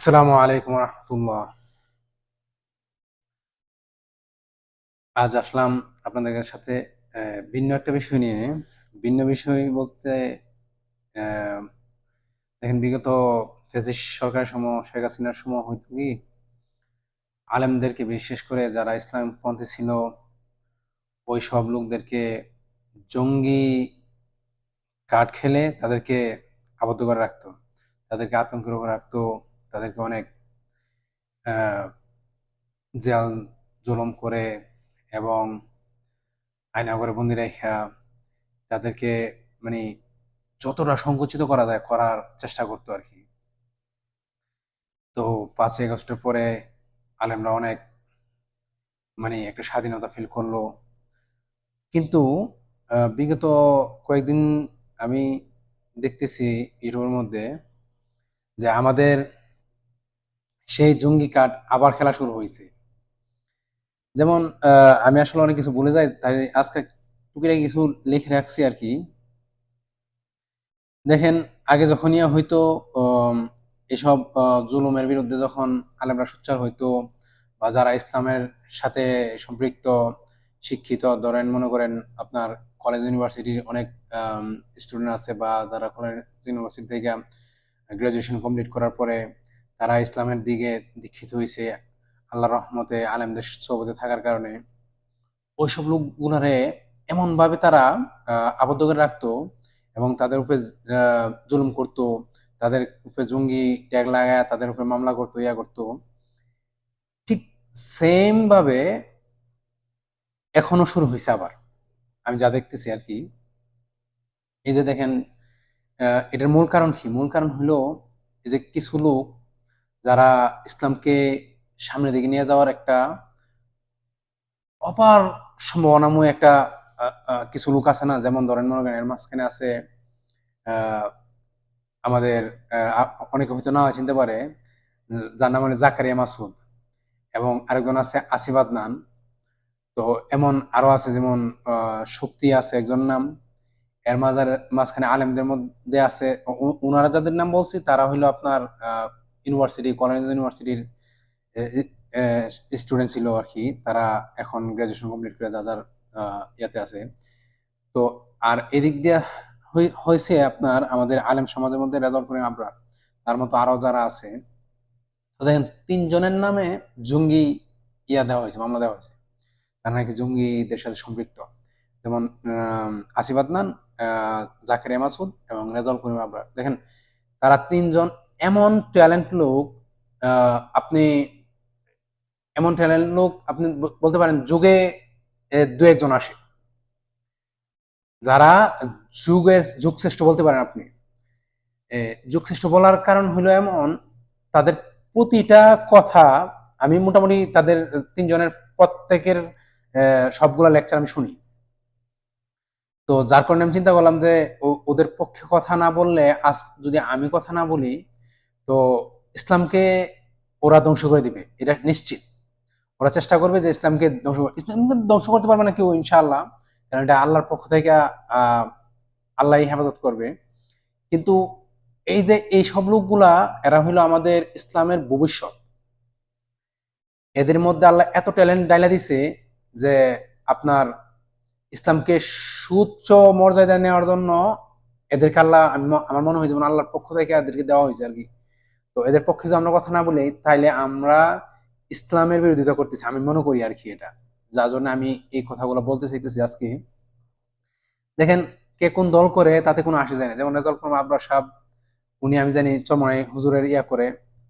আসসালামু আলাইকুম রহমতুল্লাহ। আজ আসলাম আপনাদের সাথে ভিন্ন একটা বিষয় নিয়ে। ভিন্ন বিষয় বলতে দেখেন বিগত ফ্যাসিস্ট সরকারের সময় শেখ হাসিনার সময় হয়তো কি, আলেমদেরকে বিশেষ করে যারা ইসলাম ইসলামপন্থী ছিল, ওই সব লোকদেরকে জঙ্গি কাঠ খেলে তাদেরকে আবদ্ধ করে রাখতো, তাদেরকে আতঙ্কের উপর রাখতো তাদেরকে অনেক জাল জুলুম করে এবং আয়না করে বন্দি রেখা তাদেরকে মানে যতটা সংকুচিত করা যায় করার চেষ্টা করতো আর কি। তো পাঁচই আগস্টের পরে আলেমরা অনেক মানে একটা স্বাধীনতা ফিল করল। কিন্তু বিগত কয়েকদিন আমি দেখতেছি ইউটিউবের মধ্যে যে আমাদের সেই জঙ্গি কার্ড আবার খেলা শুরু হয়েছে যেমন আমি আসলে অনেক কিছু ভুলে যাই, তাই আজকে টুকিটাকি কিছু লিখে রাখছি আর কি। দেখেন, আগে যখনই হয়তো এসব জুলুমের বিরুদ্ধে যখন আলেমরা সোচ্চার হইতো বা যারা ইসলামের সাথে সম্পৃক্ত, শিক্ষিত, ধরেন মনে করেন আপনার কলেজ ইউনিভার্সিটির অনেক স্টুডেন্ট আছে বা যারা কলেজ ইউনিভার্সিটি থেকে গ্রাজুয়েশন কমপ্লিট করার পরে তারা ইসলামের দিকে দীক্ষিত হয়েছে আল্লাহর রহমতে আলেমদের সোবতে থাকার কারণে। ওইসব লোকগুলারে এমন ভাবে তারা আবদ্ধ করে রাখতো এবং তাদের উপরে জুলুম করতো, তাদের উপরে জঙ্গি ট্যাগ লাগায় তাদের উপরে মামলা করতো, ইয়া করতো। ঠিক সেম ভাবে এখনও শুরু হয়েছে আবার। আমি যা দেখতেছি আর কি। এই যে দেখেন এটার মূল কারণ কি? মূল কারণ হলো এই যে কিছু লোক যারা ইসলামকে সামনের দিকে নিয়ে যাওয়ার একটা অপার সম্ভাবনাময় একটা কিছু লোক আছে না? যেমন ধরেন মনে করেন এর মাঝখানে আছে আমাদের অনেকে হয়তো না চিনতে পারে, যার নাম হলো জাকারিয়া মাসুদ এবং আরেকজন আছে আসিফ আদনান। তো এমন আরও আছে যেমন শক্তি আছে একজন নাম। এর মাঝার, মাঝখানে আলেমদের মধ্যে আছে উনারা যাদের নাম বলছি, তারা হইল আপনার ইউনিভার্সিটি কলেজ ইউনিভার্সিটির স্টুডেন্ট ছিল আর কি। তারা এখন গ্রাজুয়েশন কমপ্লিট করে যা যার ইয়াতে আছে। তো আর এদিক দিয়ে হয়েছে আপনার আমাদের আলেম সমাজের মধ্যে রেজাল্ট করে আবরার। তার মতো আরও যারা আছে তো দেখেন তিনজনের নামে জঙ্গি ইয়া দেওয়া হয়েছে মামলা দেওয়া হয়েছে। তারা নাকি জঙ্গিদের সাথে সম্পৃক্ত। যেমন আসিফ আদনান আহ, জাকারিয়া মাসুদ এবং রেজাউল করিম আবরার। দেখেন তারা তিনজন এমন ট্যালেন্ট লোক আপনি এমন ট্যালেন্ট লোক, আপনি বলতে পারেন যুগে দু একজন আসে। যারা যুগের যুগশ্রেষ্ঠ বলতে পারেন আপনি। যুগশ্রেষ্ঠ বলার কারণ হলো এমন, তাদের প্রতিটা কথা আমি মোটামুটি তাদের তিনজনের প্রত্যেকের সবগুলা লেকচার আমি শুনি। তো যার কারণে আমি চিন্তা করলাম যে ওদের পক্ষে কথা না বললে আজ যদি আমি কথা না বলি তো ইসলামকে ওরা ধ্বংস করে দিবে, এটা নিশ্চিত। ওরা চেষ্টা করবে যে ইসলামকে ধ্বংস ইসলামকে ধ্বংস করতে পারবে না কেউ, ইনশাআল্লাহ, কারণ এটা আল্লাহর পক্ষ থেকে আল্লাহ হেফাজত করবে। কিন্তু এই যে এই সব লোকগুলা, এরা হইল আমাদের ইসলামের ভবিষ্যৎ। এদের মধ্যে আল্লাহ এত ট্যালেন্ট ডাইলা দিছে যে আপনার ইসলামকে সুউচ্চ মর্যাদা নেওয়ার জন্য এদেরকে আল্লাহ, আমি আমার মনে হয় যেমন আল্লাহর পক্ষ থেকে এদেরকে দেওয়া হয়েছে আর কি। তো এদের পক্ষে যদি আমরা কথা না বলি তাইলে আমরা ইসলামের বিরোধিতা করতেছি, আমি মনে করি আর কি এটা। যার জন্য আমি এই কথাগুলো বলতে চাইতেছি আজকে। দেখেন কে কোন দল করে তাতে কোনো আসে যায় না। যেমন রেজাল্ট করিম আবরার সাহেব, উনি আমি জানি চরমনাই হুজুরের ইয়া করে।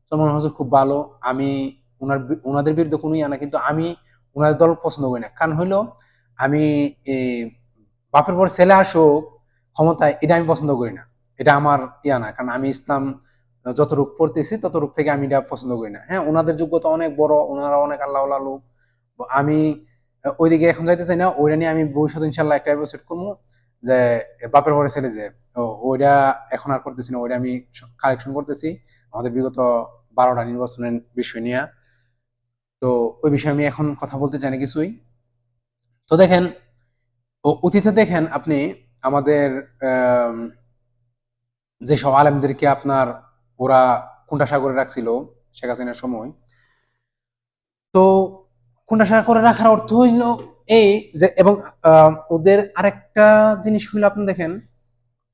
চরমনাই হুজুর খুব ভালো। আমি ওনার ওনাদের বিরুদ্ধে কোনো ইয়া না, কিন্তু আমি ওনার দল পছন্দ করি না। কারণ হইল, আমি বাপের পর ছেলে আসুক, ক্ষমতায় এটা আমি পছন্দ করি না। এটা আমার ইয়া না। কারণ আমি ইসলাম যতটুক পড়তেছি তত রূপ থেকে আমি এটা পছন্দ করি না। হ্যাঁ ওনাদের যোগ্যতা অনেক বড় ওনারা অনেক আল্লাহ লোক। আমি ওইদিকে এখন যাইতে চাই না ওইটা নিয়ে আমি ভবিষ্যৎ ইনশাল্লাহ একটা এপিসোড করব যে বাপের ঘরে ছেলে যে। ওইটা এখন আর করতেছি না ওইটা আমি কালেকশন করতেছি। আমাদের বিগত বারোটা নির্বাচনের বিষয় নিয়ে। তো ওই বিষয়ে আমি এখন কথা বলতে চাই না কিছুই। তো দেখেন অতীতে দেখেন আপনি আমাদের আম, যেসব আলেমদেরকে আপনার ওরা কোনটা সাগরে রাখছিল শেখ হাসিনার সময়। তো কোনটা করে রাখার অর্থ হইল এই যে, এবং ওদের আরেকটা জিনিস হইল আপনি দেখেন,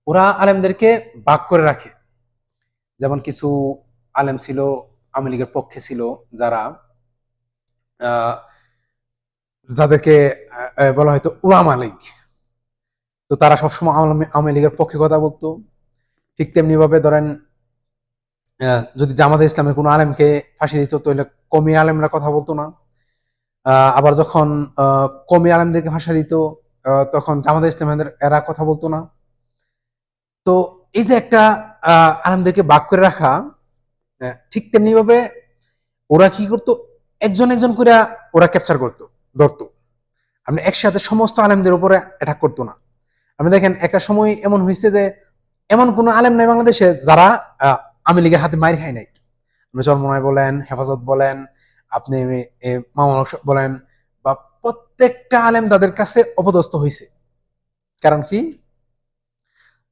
ওরা আলেমদেরকে ভাগ করে রাখে। যেমন কিছু আলেম ছিল, আওয়ামী লীগের পক্ষে ছিল, যারা যাদেরকে বলা হয়তো উলামা লীগ। তো তারা সবসময় আওয়ামী লীগের পক্ষে কথা বলতো। ঠিক তেমনি ভাবে ধরেন যদি জামাতে ইসলামের কোনো আলেমকে ফাঁসি দিত, তাহলে কমি আলেমরা কথা বলতো না। আবার যখন কমি আলেমদেরকে ফাঁসি দিত তখন জামাতে ইসলামের এরা কথা বলতো না। তো এই যে একটা আলেমদেরকে ভাগ করে রাখা ঠিক তেমনি ভাবে ওরা কি করতো? একজন একজন করে ওরা ক্যাপচার করতো, ধরতো। আপনি একসাথে সমস্ত আলেমদের উপরে অ্যাটাক করতো না। আপনি দেখেন, একটা সময় এমন হয়েছে যে, এমন কোনো আলেম নাই বাংলাদেশে যারা আওয়ামী লীগের হাতে মার খাই নাই। আপনি চরমনায় বলেন হেফাজত বলেন আপনি এ, মামুন বলেন বা প্রত্যেকটা আলেম তাদের কাছে অপদস্থ হয়েছে কারণ কি?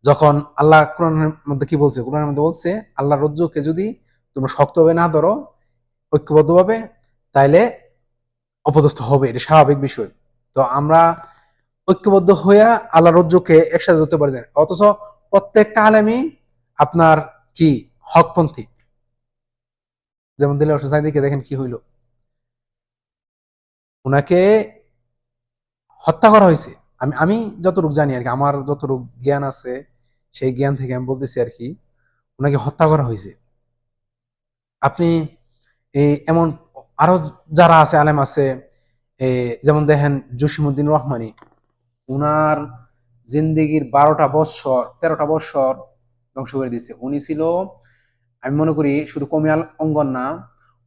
যখন আল্লাহ কোরআনের মধ্যে কি বলছে? কোরআনের মধ্যে বলছে আল্লাহ রজ্জুকে যদি তোমরা শক্তভাবে না ধরো ঐক্যবদ্ধভাবে তাইলে অপদস্থ হবে। এটা স্বাভাবিক বিষয়। তো আমরা ঐক্যবদ্ধ হইয়া আল্লাহ রজ্জুকে একসাথে ধরতে পারি অথচ প্রত্যেকটা আলেমই আপনার কি? হকপন্থী। যেমন দিলে সাইদিকে দেখেন কি হইল। ওনাকে হত্যা করা হয়েছে আমি আমি যতটুকু জানি আর কি, আমার যতটুকু জ্ঞান আছে, সেই জ্ঞান থেকে আমি বলতেছি আর কি ওনাকে হত্যা করা হয়েছে আপনি এই এমন আরও যারা আছে, আলেম আছে যেমন দেখেন জসিমুদ্দিন রহমানি, উনার জিন্দিগির বারোটা বৎসর, তেরোটা বৎসর ধ্বংস করে দিয়েছে। উনি ছিল আমি মনে করি শুধু কমি অঙ্গন না,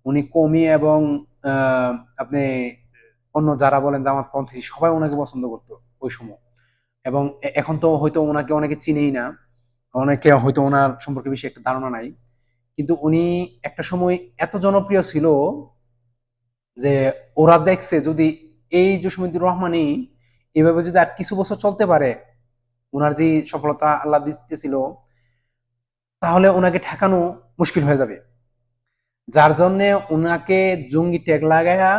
উনি কমি এবং আপনি, অন্য যারা বলেন জামাত পন্থী সবাই ওনাকে পছন্দ করতো ওই সময়। এবং এখন তো হয়তো ওনাকে অনেকে চিনেই না, অনেকে হয়তো ওনার সম্পর্কে বেশি একটা ধারণা নাই। কিন্তু উনি একটা সময় এত জনপ্রিয় ছিল যে ওরা দেখছে যদি এই জসিমুদ্দিন রহমানই এভাবে যদি আর কিছু বছর চলতে পারে, ওনার যে সফলতা আল্লাহ দিতেছিল তাহলে ওনাকে ঠেকানো মুশকিল হয়ে যাবে। যার জন্য ওনাকে জঙ্গি ট্যাগ লাগায়া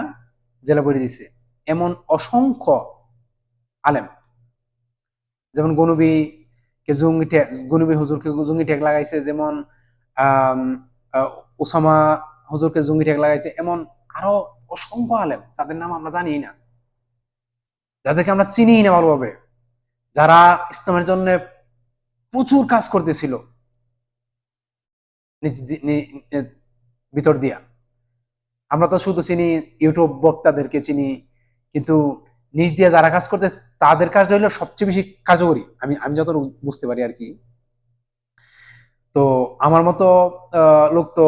জেলা করে দিছে। এমন অসংখ্য আলেম। যেমন গনুবি কে জঙ্গি ট্যাগ গনুবি হুজুরকে জঙ্গি ট্যাগ লাগাইছে, যেমন ওসামা হুজুরকে জঙ্গি ট্যাগ লাগাইছে, এমন আরও অসংখ্য আলেম, যাদের নাম আমরা জানি না। যাদেরকে আমরা চিনি না ভালোভাবে। যারা ইসলামের জন্য প্রচুর কাজ করতেছিল। ভিতর দিয়া। আমরা তো শুধু চিনি ইউটিউব বক্তাদেরকে চিনি, কিন্তু নিজ দিয়ে যারা কাজ করতে তাদের কাজটা হলো সবচেয়ে বেশি কার্যকরী। আমি আমি যত বুঝতে পারি আর কি। তো আমার মতো লোক তো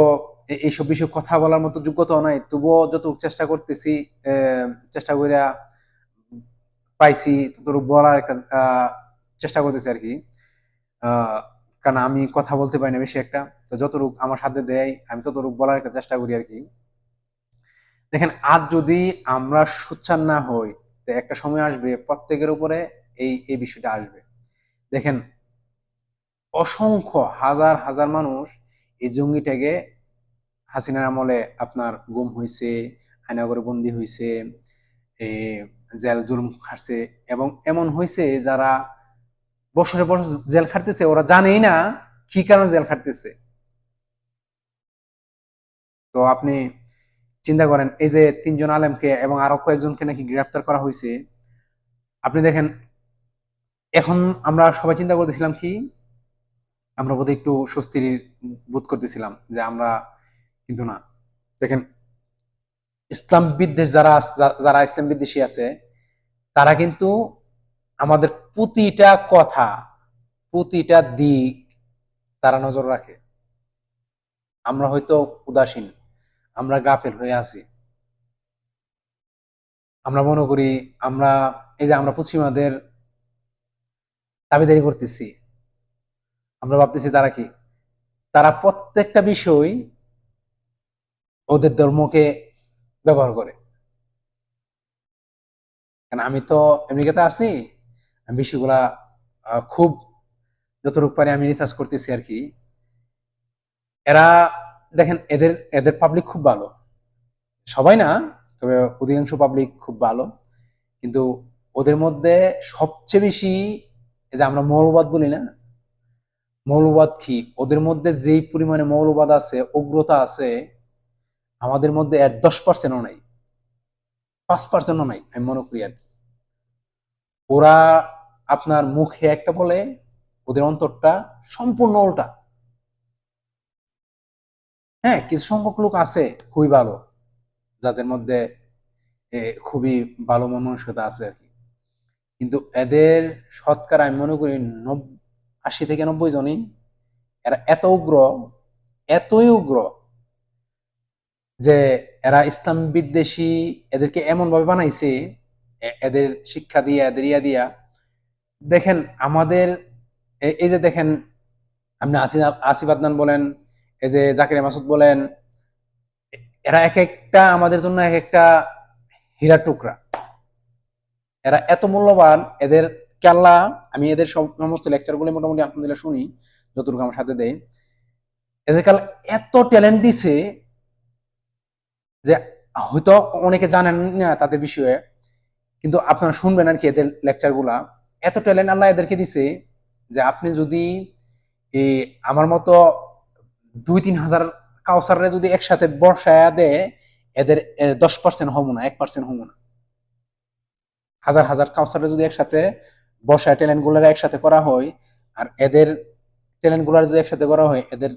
এইসব বিষয়ে কথা বলার মতো যোগ্যতাও নাই। তবুও যত চেষ্টা করতেছি চেষ্টা করিয়া পাইছি, ততটুকু বলার একটা চেষ্টা করতেছি আর কি। কারণ আমি কথা বলতে পারি না বেশি একটা। তো যতটুকু আমার সাথে দেয়, আমি ততটুকু বলার একটা চেষ্টা করি আর কি। দেখেন, আজ যদি আমরা সোচ্চার না হই, তো একটা সময় আসবে, প্রত্যেকের উপরে এই এই বিষয়টা আসবে। দেখেন, অসংখ্য হাজার হাজার মানুষ এই জঙ্গিটাকে হাসিনার আমলে আপনার গুম হয়েছে আয়নাগরে বন্দি হয়েছে জেল জুলুম খাটছে এবং এমন হয়েছে যারা বছরে বছর জেল খাটতেছে, ওরা জানেই না কি কারণে জেল খাটতেছে। তো আপনি চিন্তা করেন, এই যে তিনজন আলেমকে এবং আরও কয়েকজনকে নাকি গ্রেফতার করা হয়েছে, আপনি দেখেন, এখন আমরা সবাই চিন্তা করতেছিলাম কি, আমরা বোধহয় একটু স্বস্তির বোধ করতেছিলাম যে আমরা কিন্তু না। দেখেন, ইসলাম বিদ্বেষ যারা যারা ইসলাম বিদ্বেষী আছে, তারা কিন্তু আমাদের প্রতিটা কথা, প্রতিটা দিক তারা নজর রাখে। আমরা হয়তো উদাসীন। আমরা গাফেল হয়ে আছি। আমরা মনে করি আমরা, এই যে আমরা পশ্চিমাদের দাবিদারি করতেছি, আমরা ভাবতেছি তারা কি? তারা প্রত্যেকটা বিষয় ওদের ধর্মকে ব্যবহার করে। কারণ আমি তো আমেরিকাতে আছি, আমি বিষয়গুলা খুব যতটুকু পারি আমি রিসার্চ করতেছি আর কি। এরা দেখেন, এদের এদের পাবলিক খুব ভালো। সবাই না, তবে অধিকাংশ পাবলিক খুব ভালো। কিন্তু ওদের মধ্যে সবচেয়ে বেশি যে আমরা মৌলবাদ বলি না, মৌলবাদ কি? ওদের মধ্যে যেই পরিমাণে মৌলবাদ আছে, উগ্রতা আছে, আমাদের মধ্যে এর দশ পার্সেন্টও নাই। পাঁচ পার্সেন্টও নাই, আমি মনে করি আর। ওরা আপনার মুখে একটা বলে, ওদের অন্তরটা সম্পূর্ণ উল্টা। হ্যাঁ কিছু সংখ্যক লোক আছে খুবই ভালো, যাদের মধ্যে খুবই ভালো মন মানসিকতা আছে আর কি। কিন্তু এদের শতকরা আমি মনে করি নব- আশি থেকে নব্বই জনই, এরা এত উগ্র, এতই উগ্র যে এরা ইসলাম বিদ্বেষী, এদেরকে এমন ভাবে বানাইছে এদের শিক্ষা দিয়া, এদের ইয়া দিয়া। দেখেন, আমাদের এই যে দেখেন, আপনি আসিফ আসিফ আদনান বলেন এই যে জাকির মাসুদ বলেন, এরা এক একটা আমাদের জন্য এক একটা হীরা টুকরা। এরা এত মূল্যবান, এদের কেল্লা, আমি এদের সমস্ত লেকচারগুলো মোটামুটি আলহামদুলিল্লাহ শুনি, যতটুকু আমার সাথে দেয়। এদের কাল এত ট্যালেন্ট দিছে যে হয়তো অনেকে জানেন না তাদের বিষয়ে, কিন্তু আপনারা শুনবেন আর কি এদের লেকচারগুলা এত ট্যালেন্ট আল্লাহ এদেরকে দিছে যে আপনি যদি আমার মতো দুই তিন হাজার কাউসারে যদি একসাথে বর্ষায় দেয়, এদের দশ পার্সেন্ট হব না, এক পার্সেন্ট হব না। হাজার হাজার কাউসারে যদি একসাথে বর্ষায় ট্যালেন্টগুলার একসাথে করা হয়, আর এদের ট্যালেন্টগুলার যদি একসাথে করা হয়, এদের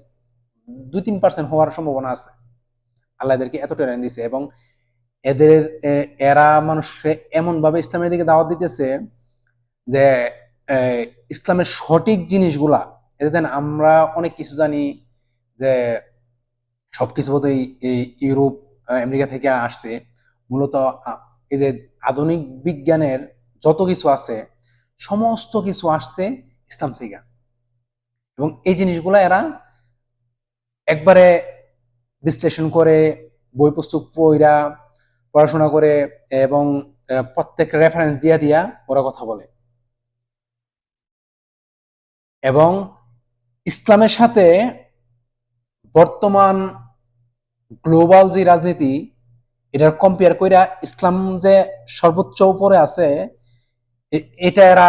দুই তিন পার্সেন্ট হওয়ার সম্ভাবনা আছে। আল্লাহ এদেরকে এত ট্যালেন্ট দিছে এবং এদের এরা মানুষকে এমন ভাবে ইসলামের দিকে দাওয়াত দিতেছে যে ইসলামের সঠিক জিনিসগুলা, এদের আমরা অনেক কিছু জানি যে সবকিছু বোধহয় এই ইউরোপ আমেরিকা থেকে আসছে। মূলত এই যে আধুনিক বিজ্ঞানের যত কিছু আছে, সমস্ত কিছু আসছে ইসলাম থেকে। এবং এই জিনিসগুলা এরা একবারে বিশ্লেষণ করে, বই পুস্তক পইরা, পড়াশোনা করে এবং প্রত্যেক রেফারেন্স দিয়া দিয়া ওরা কথা বলে। এবং ইসলামের সাথে বর্তমান গ্লোবাল যে রাজনীতি, এটার কম্পেয়ার কইরা ইসলাম যে সর্বোচ্চ উপরে আছে এটা এরা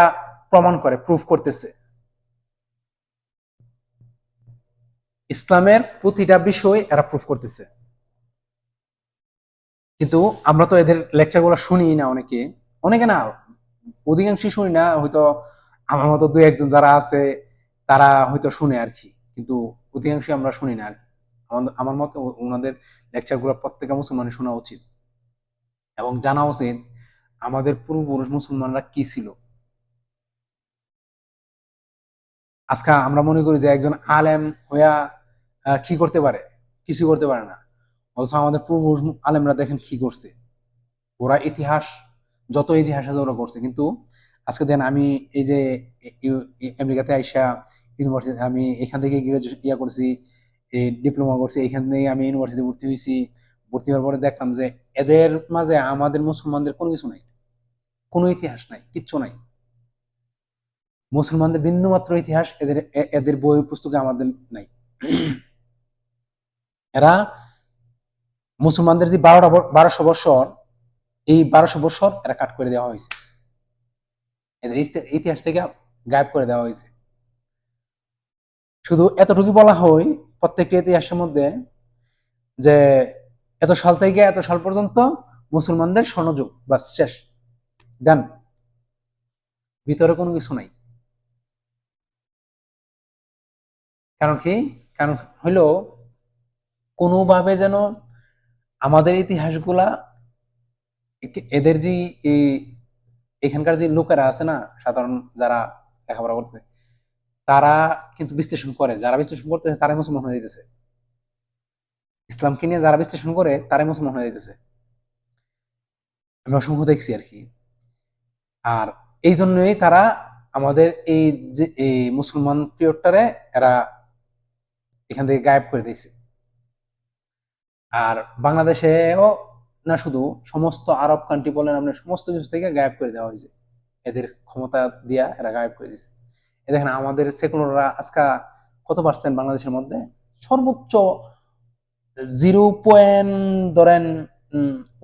প্রমাণ করে প্রুফ করতেছে। ইসলামের প্রতিটা বিষয় এরা প্রুফ করতেছে। কিন্তু আমরা তো এদের লেকচারগুলো শুনি না অনেকে। অনেকে না, অধিকাংশই শুনি না, হয়তো আমার মতো দু একজন যারা আছে, তারা হয়তো শুনে আর কি। কিন্তু অধিকাংশই আমরা শুনি না আর আমার মতে ওনাদের লেকচারগুলো প্রত্যেকটা মুসলমানের শোনা উচিত। এবং জানা উচিত আমাদের পূর্বপুরুষ মুসলমানরা কি ছিল। আজকে আমরা মনে করি যে একজন আলেম হইয়া কি করতে পারে? কিছু করতে পারে না। অথচ আমাদের পূর্বপুরুষ আলেমরা দেখেন কি করছে। ওরা ইতিহাস, যত ইতিহাস আছে ওরা করছে। কিন্তু আজকে দেন আমি এই যে আমেরিকাতে আইসা ইউনিভার্সিটি আমি এখান থেকে গ্রাজুয়েশন ইয়া করছি ডিপ্লোমা করছি, এখান থেকে আমি ইউনিভার্সিটি ভর্তি হয়েছি। ভর্তি হওয়ার পরে দেখলাম যে এদের মাঝে আমাদের মুসলমানদের কোনো কিছু নাই, কোনো ইতিহাস নাই, কিচ্ছু নাই। মুসলমানদের বিন্দুমাত্র ইতিহাস এদের এদের বই পুস্তকে আমাদের নাই। এরা মুসলমানদের যে বারোটা বারোশো বছর, এই বারোশো বছর এরা কাট করে দেওয়া হয়েছে। এদের ইতিহাস থেকে গায়েব করে দেওয়া হয়েছে। শুধু এতটুকু বলা হয় প্রত্যেকটি ইতিহাসের মধ্যে যে এত সাল থেকে এত সাল পর্যন্ত মুসলমানদের স্বর্ণযুগ বাস শেষ, ডান। ভিতরে কোনো কিছু নাই। কারণ কি? কারণ হইল কোনোভাবে যেন আমাদের ইতিহাসগুলা এদের যে এই এখানকার যে লোকেরা আছে না, সাধারণ যারা লেখাপড়া করতেছে তারা কিন্তু বিশ্লেষণ করে, যারা বিশ্লেষণ করতেছে তারাই মুসলমান হয়ে যেতেছে ইসলামকে নিয়ে যারা বিশ্লেষণ করে, তারাই মুসলমান হয়ে যেতেছে আমি অসংখ্য দেখছি আর কি। আর এই জন্যই তারা আমাদের এই যে, এই মুসলমান পিরিয়ডটারে এরা এখান থেকে গায়েব করে দিয়েছে। আর বাংলাদেশেও না শুধু, সমস্ত আরব কান্ট্রি বলেন আপনার সমস্ত কিছু থেকে গায়েব করে দেওয়া হয়েছে। এদের ক্ষমতা দিয়া এরা গায়েব করে দিয়েছে। দেখেন আমাদের সেকুলাররা আজকে কত পার্সেন্ট বাংলাদেশের মধ্যে? সর্বোচ্চ জিরো পয়েন্ট ধরেন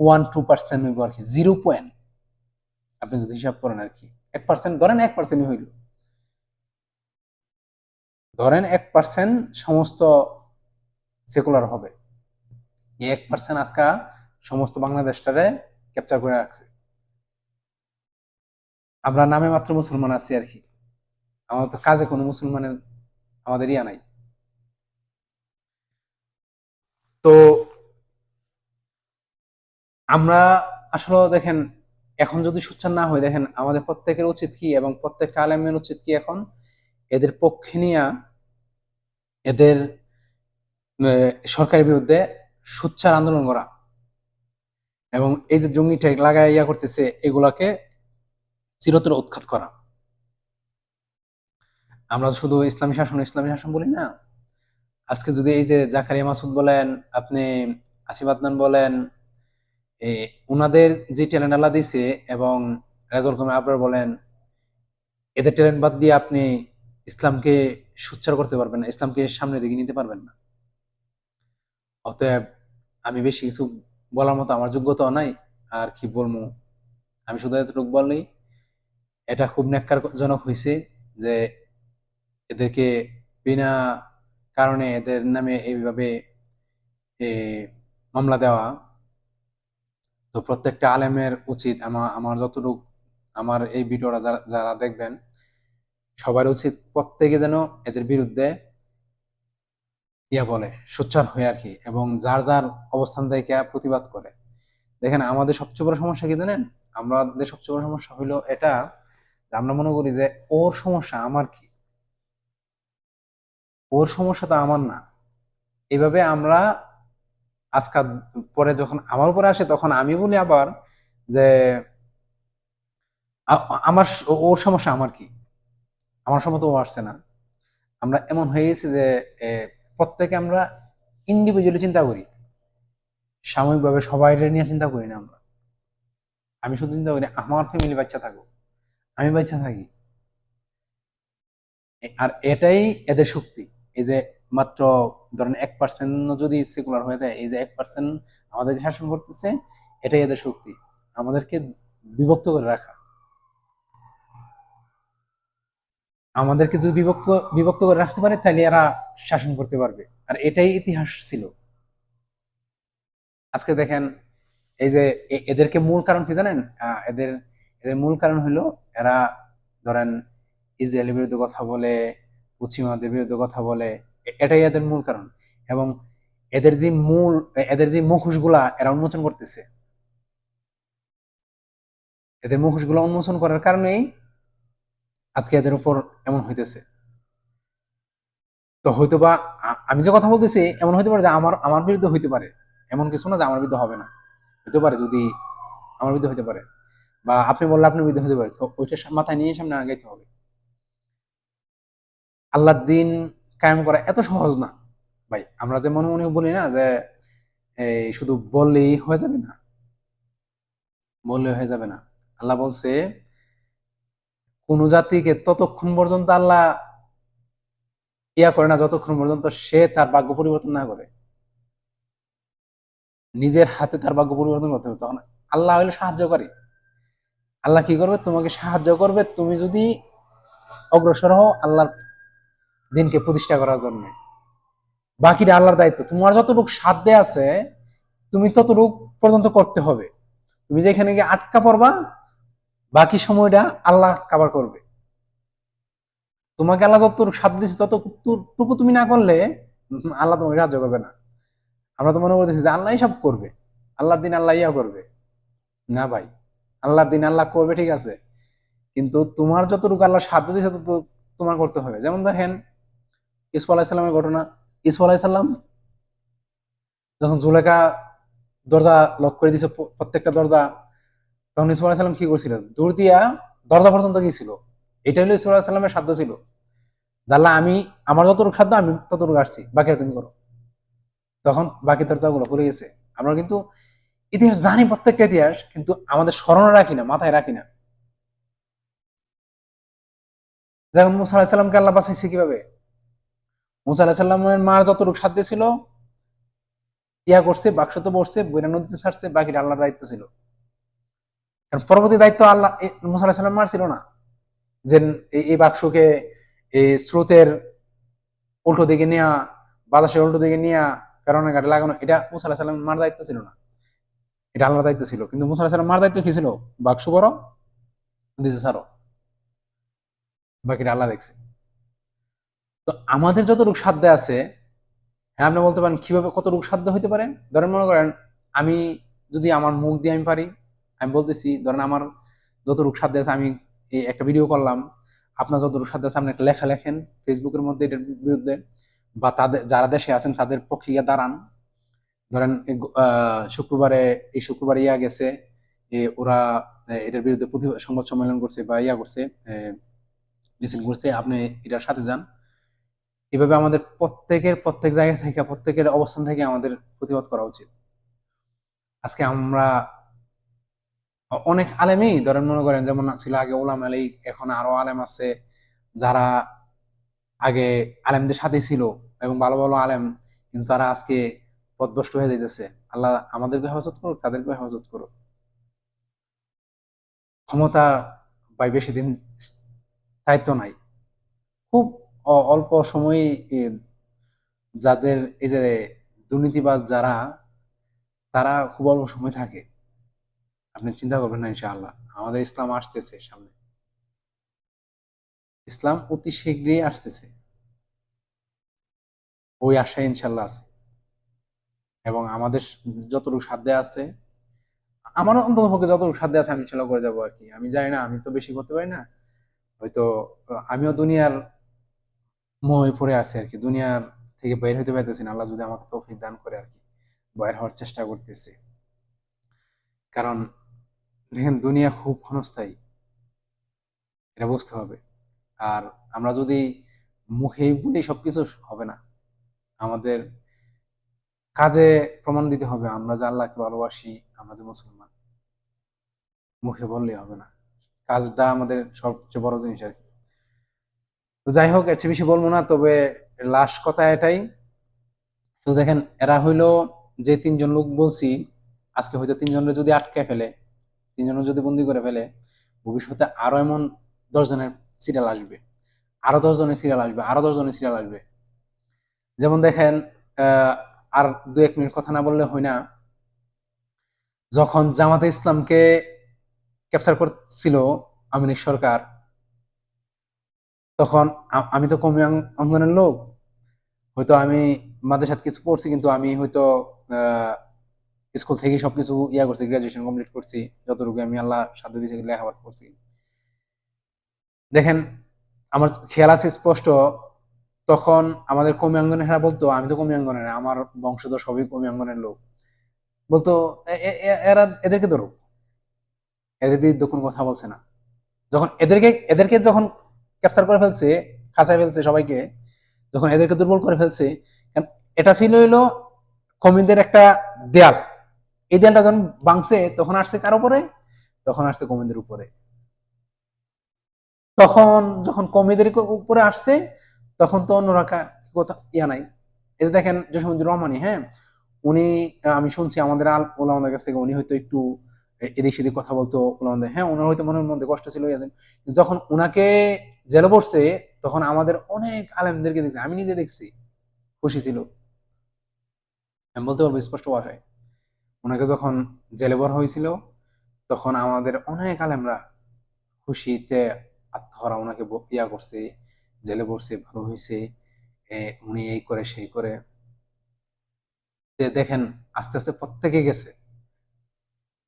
ওয়ান টু পার্সেন্ট হইব আর কি জিরো পয়েন্ট আপনি যদি হিসাব করেন আর কি, এক পার্সেন্ট ধরেন এক পার্সেন্ট হইল। ধরেন এক পার্সেন্ট সমস্ত সেকুলার হবে। এক পার্সেন্ট আজকা সমস্ত বাংলাদেশটারে ক্যাপচার করে রাখছে। আমরা নামে মাত্র মুসলমান আছি আর কি। আমাদের তো কাজে কোনো মুসলমানের আমাদের ইয়া নাই। তো আমরা আসলে দেখেন, এখন যদি সোচ্চার না হয় দেখেন আমাদের প্রত্যেকের উচিত কি এবং প্রত্যেক আলেমের উচিত কি এখন এদের পক্ষে নিয়ে এদের সরকারের বিরুদ্ধে সোচ্চার আন্দোলন করা এবং এই যে জঙ্গি ট্যাগ লাগাই ইয়া করতেছে, এগুলাকে চিরতর উৎখাত করা। আমরা শুধু ইসলামী শাসন ইসলামী শাসন বলি না। আজকে যদি এই যে জাকারিয়া মাসুদ বলেন আপনি আসিফ আদনান বলেন এ, উনাদের যে ট্যালেন্ট আল্লাহ দিছে এবং রেজল কুমার আবরার বলেন এদের ট্যালেন্ট বাদ দিয়ে আপনি ইসলামকে সুচ্চার করতে পারবেন না ইসলামকে সামনে দিকে নিতে পারবেন না। অতএব আমি বেশি কিছু বলার মতো আমার যোগ্যতাও নাই আর কি বলব? আমি শুধু এতটুকু বললেই এটা খুব ন্যাক্কারজনক হয়েছে যে এদেরকে বিনা কারণে এদের নামে এইভাবে মামলা দেওয়া। তো প্রত্যেকটা আলেমের উচিত। আমার আমার যতটুকু, আমার এই ভিডিওটা যারা দেখবেন, সবার উচিত প্রত্যেকে যেন এদের বিরুদ্ধে ইয়া বলে, সোচ্চার হয়ে আর কি, এবং যার যার অবস্থান থেকে প্রতিবাদ করে। দেখেন, আমাদের সবচেয়ে বড় সমস্যা কি জানেন? আমাদের সবচেয়ে বড় সমস্যা হইল এটা আমরা মনে করি যে ওর সমস্যা আমার কি? ওর সমস্যা তো আমার না। এভাবে আমরা আজকাল পরে যখন আমার উপরে আসে, তখন আমি বলি আবার যে আমার ওর সমস্যা আমার কি? আমার সময় তো ও আসছে না। আমরা এমন হয়ে গেছি যে প্রত্যেকে আমরা ইন্ডিভিজুয়ালি চিন্তা করি। সাময়িকভাবে সবাই নিয়ে চিন্তা করি না আমরা। আমি শুধু চিন্তা করি, আমার ফ্যামিলি বাচ্চা থাকুক, আমি বাচ্চা থাকি। আর এটাই এদের শক্তি। এই যে মাত্র ধরেন এক পার্সেন্ট যদি সেকুলার হয়ে যায়, এই যে এক পার্সেন্ট আমাদেরকে শাসন করতেছে, এটাই এদের শক্তি। আমাদেরকে বিভক্ত করে রাখা। আমাদেরকে যদি বিভক্ত বিভক্ত করে রাখতে পারে, তাহলে এরা শাসন করতে পারবে। আর এটাই ইতিহাস ছিল। আজকে দেখেন, এই যে এদেরকে মূল কারণ কি জানেন? এদের এদের মূল কারণ হলো, এরা ধরেন ইসরায়েলের বিরুদ্ধে কথা বলে পশ্চিমাদের বিরুদ্ধে কথা বলে এটাই এদের মূল কারণ। এবং এদের যে মূল এদের যে মুখোশগুলা এরা উন্মোচন করতেছে। এদের মুখোশগুলা উন্মোচন করার কারণেই আজকে এদের উপর এমন হইতেছে। তো হয়তো বা আমি যে কথা বলতেছি, এমন হইতে পারে যে আমার আমার বিরুদ্ধে হইতে পারে। এমন কিছু না যে আমার বিরুদ্ধে হবে না। হইতে পারে যদি আমার বিরুদ্ধে হইতে পারে। বা আপনি বললে আপনার বিরুদ্ধে হইতে পারে। তো ওইটা মাথায় নিয়ে সামনে আগাইতে হবে। আল্লাহর দিন কায়েম করা এত সহজ না। ভাই, আমরা যে মনে মনে বলি না যে, এই শুধু বললেই হয়ে যাবে না। বললে হয়ে যাবে না। আল্লাহ বলছে, কোন জাতিকে ততক্ষণ পর্যন্ত আল্লাহ ইয়া করে না যতক্ষণ পর্যন্ত সে তার ভাগ্য পরিবর্তন না করে। নিজের হাতে তার ভাগ্য পরিবর্তন করতে হবে, তখন আল্লাহ হইলে সাহায্যকারী আল্লাহ কি করবে? তোমাকে সাহায্য করবে। তুমি যদি অগ্রসর হও, আল্লাহর দিনকে প্রতিষ্ঠা করার জন্য। বাকিটা আল্লাহর দায়িত্ব। তোমার যতটুকু সাধ্যে আছে, তুমি ততটুক পর্যন্ত করতে হবে। তুমি যেখানে গিয়ে আটকা পড়বা, বাকি সময়টা আল্লাহ কাভার করবে। তোমাকে আল্লাহ যতটুকু সাধ্য দিচ্ছে ততটুকু তুমি না করলে, আল্লাহ তোমাকে সাহায্য করবে না। আমরা তো মনে করতেছি যে আল্লাহ সব করবে। আল্লাহর দিন আল্লাহ ইয়া করবে। না ভাই, আল্লাহর দিন আল্লাহ করবে ঠিক আছে। কিন্তু তোমার যতটুকু আল্লাহ সাধ্য দিচ্ছে তত তোমার করতে হবে। যেমন দেখেন ইসফা আলাহিসাল্লামের ঘটনা। ইসফা আলাহিসাল্লাম যখন জুলেখা দরজা লক করে দিছে প্রত্যেকটা দরজা, তখন ইসফা আলাহিসাল্লাম কি করছিল? দূর দিয়া দরজা পর্যন্ত গিয়েছিল। এটা হলো ইসফা আলাহিসাল্লামের সাধ্য ছিল। জাল্লা আমি, আমার যতটুকু সাধ্য আমি ততটুকু আসছি। বাকিটা তুমি করো। তখন বাকি দরজাগুলো খুলে গেছে। আমরা কিন্তু ইতিহাস জানি প্রত্যেকটা ইতিহাস, কিন্তু আমাদের স্মরণে রাখি না, মাথায় রাখি না। যেমন মুসা আলাহিসাল্লামকে আল্লাহ বাঁচাইছে কীভাবে? মুসা আলাহিসাল্লামের মার যতটুকু সাধ্য ছিল, ইয়া করছে বাক্স তো বসছে, বইরা নদীতে ছাড়ছে বাকিটা আল্লাহর দায়িত্ব ছিল। কারণ পরবর্তী দায়িত্ব আল্লাহ মুসা আলাহিসাল্লাম মার ছিল না। যে এই- বাক্সকে এই স্রোতের উল্টো দিকে নেওয়া বাতাসের উল্টো দিকে নেওয়া ফেরানোর ঘাটে লাগানো, এটা মুসা আলাহিসাল্লাম মার দায়িত্ব ছিল না। এটা আল্লাহর দায়িত্ব ছিল। কিন্তু মুসা আলাহিসাল্লাম মার দায়িত্ব কি ছিল? বাক্স করো দিতে ছাড়ো। বাকিটা আল্লাহ দেখছে। তো আমাদের যত রোগ সাধ্য আছে হ্যাঁ আপনি বলতে পারেন কীভাবে রোগ সাধ্য হইতে পারে? ধরেন মনে করেন, আমি যদি আমার মুখ দিয়ে আমি পারি, আমি বলতেছি, ধরেন আমার যত রোগ সাধ্য আছে, আমি একটা ভিডিও করলাম, আপনার যত রোগ সাধ্য আছে, আপনি একটা লেখা লেখেন ফেসবুকের মধ্যে এটার বিরুদ্ধে, বা তাদের, যারা দেশে আছেন, তাদের পক্ষে গিয়ে দাঁড়ান। ধরেন শুক্রবারে, এই শুক্রবারে ইয়া গেছে ওরা এটার বিরুদ্ধে সংবাদ সম্মেলন করছে বা ইয়া করছে মিছিল করছে, আপনি এটার সাথে যান। এভাবে আমাদের প্রত্যেকের, প্রত্যেক জায়গা থেকে, প্রত্যেকের অবস্থান থেকে আমাদের প্রতিবাদ করা উচিত। আজকে আমরা অনেক আলেমই ধরেন মনে করেন যেমন ছিল আগে ওলাম আলী, এখন আরও আলেম আছে যারা আগে আলেমদের সাথে ছিল এবং ভালো ভালো আলেম, কিন্তু তারা আজকে পথভ্রষ্ট হয়ে যাইতেছে। আল্লাহ আমাদেরকে হেফাজত করুক তাদেরকে হেফাজত করুক। ক্ষমতা বাই বেশি দিন দায়িত্ব নাই। খুব অল্প সময়ে যাদের এই যে দুর্নীতিবাজ যারা, তারা খুব অল্প সময় থাকে। আপনি চিন্তা করবেন না, ইনশাআল্লাহ। আমাদের ইসলাম আসতেছে সামনে। ইসলাম অতি শীঘ্রই আসতেছে। ওই আশায় ইনশাল্লাহ আছে। এবং আমাদের যতটুকু সাধ্যে আছে, আমার অন্তত পক্ষে যতটুকু সাধ্যে আছে, আমি ইনশাল্লাহ করে যাব আর কি। আমি জানি না, আমি তো বেশি করতে পারি না। হয়তো, আমিও দুনিয়ার মোহে পড়ে আছে আর কি। দুনিয়ার থেকে বের হইতে পারতেছি না। আল্লাহ যদি আমাকে তৌফিক দান করে আর কি বের হওয়ার চেষ্টা করতেছি। কারণ দেখেন, দুনিয়া খুব ক্ষণস্থায়ী। এটা বুঝতে হবে। আর আমরা যদি মুখেই বলি, সবকিছু হবে না। আমাদের কাজে প্রমাণ দিতে হবে। আমরা যে আল্লাহকে ভালোবাসি, আমরা যে মুসলমান, মুখে বললে হবে না। কাজটা আমাদের সবচেয়ে বড় জিনিস আর কি। যাই হোক, এর বেশি বলব না, তবে লাস্ট কথা এটাই। তো দেখেন, এরা হইল যে তিনজন লোক বলছি, আজকে হয়তো তিনজনের যদি আটকে ফেলে, তিনজনের যদি বন্দি করে ফেলে, ভবিষ্যতে আরও এমন দশজনের সিরিয়াল আসবে। আরও দশজনের সিরিয়াল আসবে, আরও দশজনের সিরিয়াল আসবে। যেমন দেখেন আর দু এক মিনিট কথা না বললে হয় না, যখন জামাতে ইসলামকে ক্যাপচার করছিল আমিনিক সরকার তখন আমি তো কমি অঙ্গনের লোক। হয়তো আমি মাদ্রাসাত কিছু পড়ছি, কিন্তু আমি হয়তো স্কুল থেকে সবকিছু ইয়া করছি গ্রাজুয়েশন কমপ্লিট করছি, যতটুকু আমি আল্লাহ সাথে দিয়েছি, লেখাপড়া করছি। দেখেন, আমার খেয়াল আছে স্পষ্ট, তখন আমাদের কমি অঙ্গনের হেরা বলতো, আমি তো কমি অঙ্গনের আমার বংশধর সবই কমি অঙ্গনের লোক। বলতো, "এ- এ- এ- এরা এদেরকে ধরো এদের বিরুদ্ধে কোনো কথা বলছে না। যখন এদেরকে এদেরকে যখন ক্যাপচার করে ফেলছে, খাঁচায় ফেলছে সবাইকে, যখন এদেরকে দুর্বল করে ফেলছে এটা ছিল হইল কমিদের একটা দেয়াল। এই দেয়ালটা যখন ভাঙছে, তখন আসছে কার উপরে? তখন আসছে কমিদের উপরে। তখন যখন কমিদের উপরে আসছে, তখন তো অন্যরা কথা? ইয়া নাই। যে দেখেন জসীমুদ্দিন রহমানি হ্যাঁ? উনি আমি শুনছি আমাদের আল ওলামাদের কাছ থেকে উনি হয়তো একটু এদিক সেদিক কথা বলতো ওলামাদের। হ্যাঁ ওনার হয়তো মনের মধ্যে কষ্ট ছিল যখন উনাকে জেলে পড়ছে তখন আমাদের অনেক আলেমদেরকে দেখছি। আমি নিজে দেখছি খুশি ছিল। আমি বলতে পারব স্পষ্ট ভাষায়। ওনাকে যখন জেলে ভরা হয়েছিল তখন আমাদের অনেক আলেমরা খুশিতে আত্মহরা ওনাকে ইয়া করছে জেলে পড়ছে ভালো হয়েছে উনি এই করে সেই করে। দেখেন আস্তে আস্তে প্রত্যেকে গেছে।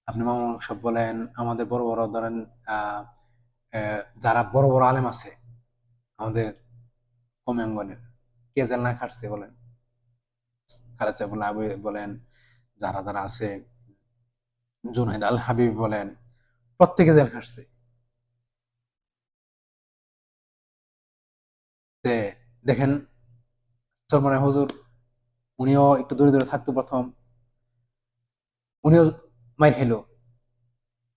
আপনি মামা সব বলেন আমাদের বড় বড় ধরেন আহ, যারা বড় বড় আলেম আছে, আমাদের কমে অঙ্গনের কে জেল না খাটছে বলেন? সাহেবুল্লাহ আবু বলেন, যারা যারা আছে, জুনাইদ আল হাবিব বলেন, প্রত্যেকে জেল খাটছে। দেখেন চরমনে হুজুর, উনিও একটু দূরে দূরে থাকতো প্রথম, উনিও মাইর খাইলো,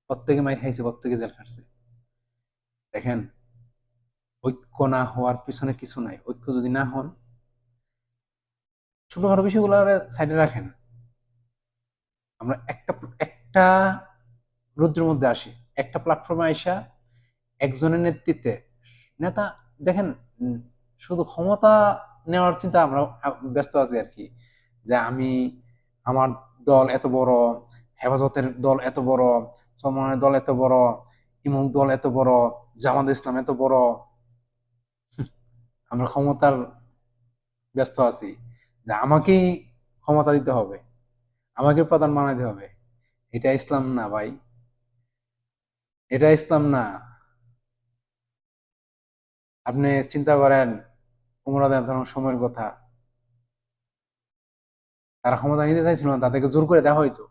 প্রত্যেকে মাইর খাইছে, প্রত্যেকে জেল খাটছে। দেখেন, ঐক্য না হওয়ার পিছনে কিছু নাই। ঐক্য যদি না হন ছোটখাটো বিষয়গুলো সাইডে রাখেন। আমরা একটা একটা রুদ্রের মধ্যে আসি, একটা প্ল্যাটফর্মে আইসা একজনের নেতৃত্বে নেতা, দেখেন, শুধু ক্ষমতা নেওয়ার চিন্তা আমরা, ব্যস্ত আছি আর কি, যে আমি আমার দল এত বড়, হেফাজতের দল এত বড় সলমানের দল এত বড়, ইমুক দল এত বড় জামাত ইসলাম এত বড়? আমরা ক্ষমতার ব্যস্ত আছি। যে আমাকেই ক্ষমতা দিতে হবে আমাকে প্রধান বানাইতে হবে এটা ইসলাম না ভাই। এটা ইসলাম না। আপনি চিন্তা করেন উমরাদ ধরুন সময়ের কথা। তারা ক্ষমতা নিতে চাইছিল না তাদেরকে জোর করে দেওয়া হয়তো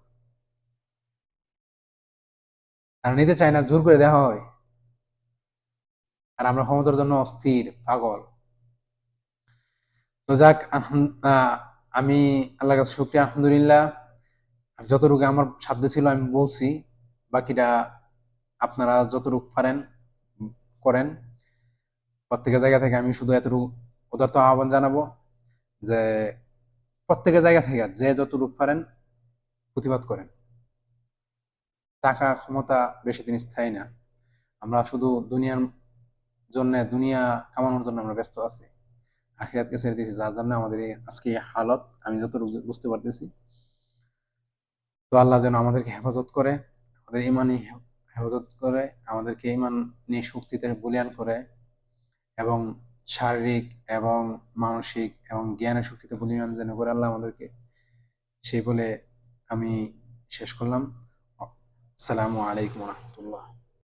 তারা নিতে চায় না জোর করে দেওয়া হয়। আর আমরা ক্ষমতার জন্য অস্থির, পাগল। তো যাক আমি আল্লাহর কাছে শুক্রিয়া, আলহামদুলিল্লাহ। যতটুকু আমার সাধ্য ছিল আমি বলছি, বাকিটা আপনারা যতটুকু পারেন, করেন। প্রত্যেকের জায়গা থেকে আমি শুধু এতটুকু উদারত আহ্বান জানাব যে, প্রত্যেকের জায়গা থেকে যে যতটুকু পারেন, প্রতিবাদ করেন। টাকা, ক্ষমতা বেশি দিন স্থায়ী না। আমরা শুধু দুনিয়ার জন্য দুনিয়া কামানোর জন্য আমরা ব্যস্ত আছি। আখিরাতকে ছেড়ে দিয়েছি যার জন্য আমাদের আজকে হালত, আমি যতটুকু বুঝতে পারতেছি। তো আল্লাহ যেন আমাদেরকে হেফাজত করে, আমাদের ইমানি হেফাজত করে, আমাদেরকে ইমান নিয়ে শক্তিতে বলিয়ান করে এবং শারীরিক এবং মানসিক এবং জ্ঞানের শক্তিতে বলিয়ান যেন করে আল্লাহ আমাদেরকে সেই বলে আমি শেষ করলাম। আসসালামু আলাইকুম রহমতুল্লাহ।